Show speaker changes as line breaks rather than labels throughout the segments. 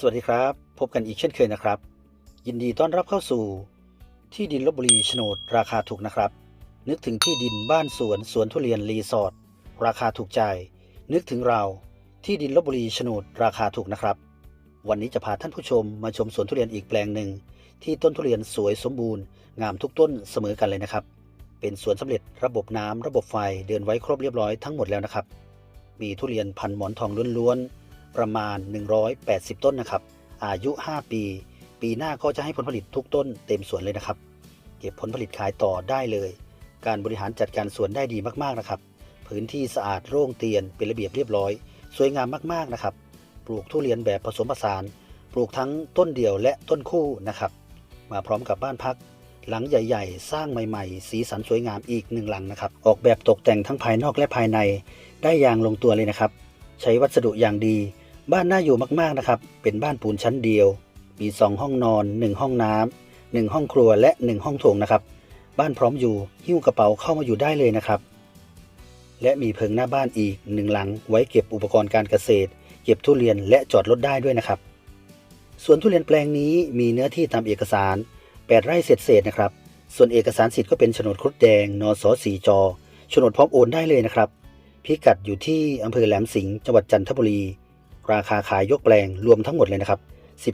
สวัสดีครับ พบกันอีกเช่นเคยนะครับ ยินดีต้อนรับเข้าสู่ ที่ดินลบบุรีโฉนด ราคาถูกนะครับ นึกถึงที่ดินบ้านสวนสวนทุเรียนรีสอร์ทราคาถูกใจ นึกถึงเราที่ดินลบบุรีโฉนด ราคาถูกนะครับ วันนี้จะพาท่านผู้ชมมาชมสวนทุเรียนอีกแปลงหนึ่ง ที่ต้นทุเรียนสวยสมบูรณ์งามทุกต้นเสมอกันเลยนะครับ เป็นสวนสำเร็จระบบน้ำระบบไฟเดินไว้ครบเรียบร้อยทั้งหมดแล้วนะครับ มีทุเรียนพันหมอนทองล้วนๆ ประมาณ 180 ต้นนะครับ อายุ 5 ปี ปีหน้าก็จะให้ผลผลิตทุกต้นเต็มสวนเลยนะครับ เก็บผลผลิตขายต่อได้เลย การบริหารจัดการสวนได้ดีมากๆนะครับ พื้นที่สะอาดโล่งเตียนเป็นระเบียบเรียบร้อย สวยงามมากๆนะครับ ปลูกทุเรียนแบบผสมผสาน ปลูกทั้งต้นเดี่ยวและต้นคู่นะครับ มาพร้อมกับบ้านพักหลังใหญ่ ๆ สร้างใหม่ ๆ สีสันสวยงามอีกหนึ่งหลังนะครับ ออกแบบตกแต่งทั้งภายนอกและภายใน ได้อย่างลงตัวเลยนะครับ ใช้วัสดุอย่างดี บ้านน่าอยู่มากๆนะครับ เป็นบ้านปูนชั้นเดียว มี 2 ห้องนอน 1 ห้องน้ำ1ห้องครัวและ 1 ห้องโถงนะครับ บ้านพร้อมอยู่หิ้วกระเป๋าเข้ามาอยู่ได้เลยนะครับ และมีเพิงหน้าบ้านอีกหนึ่งหลัง ไว้เก็บอุปกรณ์การเกษตร เก็บทุเรียนและจอดรถได้ด้วยนะครับส่วนทุเรียนแปลงนี้มีเนื้อที่ตามเอกสาร 8 ไร่เศษๆนะครับ ส่วนเอกสารสิทธิ์ก็เป็นโฉนดครุฑแดง นสสีจอโฉนดพร้อมโอนได้เลยนะครับ พิกัดอยู่ที่อำเภอแหลมสิงห์จังหวัดจันทบุรี ราคาขายยกแปลงรวมทั้งหมดเลยนะครับ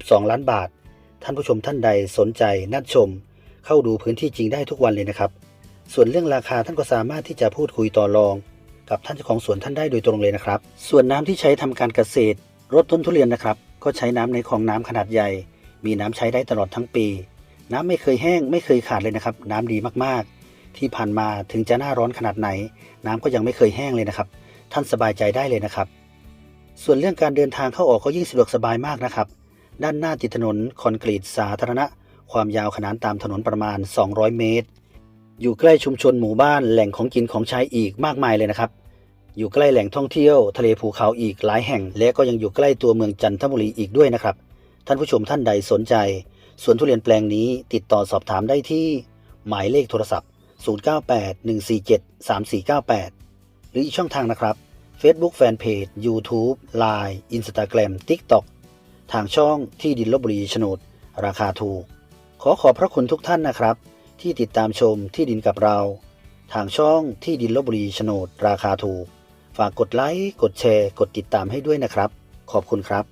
12 ล้านบาท ท่านผู้ชมท่านใดสนใจนัดชม เข้าดูพื้นที่จริงได้ทุกวันเลยนะครับ ส่วนเรื่องราคาท่านก็สามารถที่จะพูดคุยต่อรอง กับท่านเจ้าของสวนท่านได้โดยตรงเลยนะครับ ส่วนน้ำที่ใช้ทำการเกษตรลดต้นทุเรียนนะครับ ก็ใช้น้ำในคลองน้ำขนาดใหญ่ มีน้ำใช้ได้ตลอดทั้งปี น้ำไม่เคยแห้งไม่เคยขาดเลยนะครับ น้ำดีมากๆ ที่ผ่านมาถึงจะหน้าร้อนขนาดไหน น้ำก็ยังไม่เคยแห้งเลยนะครับ ท่านสบายใจได้เลยนะครับ ส่วนเรื่องการเดินทางเข้าออกก็ยิ่งสะดวกสบายมากนะครับ ด้านหน้าติดถนนคอนกรีตสาธารณะ ความยาวขนานตามถนนประมาณ 200 เมตร อยู่ใกล้ชุมชนหมู่บ้านแหล่งของกินของใช้อีกมากมายเลยนะครับ อยู่ใกล้แหล่งท่องเที่ยว ทะเลภูเขาอีกหลายแห่ง และก็ยังอยู่ใกล้ตัวเมืองจันทบุรีอีกด้วยนะครับ ท่านผู้ชมท่านใดสนใจสวนทุเรียนแปลงนี้ติดต่อสอบถามได้ที่หมายเลขโทรศัพท์ 0981473498 หรืออีกช่องทางนะครับ Facebook Fanpage YouTube Line Instagram TikTok ทางช่องที่ดินลบบุรีโฉนด ราคาถูก ขอขอบพระคุณทุกท่านนะครับ ที่ติดตามชมที่ดินกับเรา ทางช่องที่ดินลบบุรีโฉนด ราคาถูก ฝากกดไลค์ กดแชร์ กดติดตามให้ด้วยนะครับ ขอบคุณครับ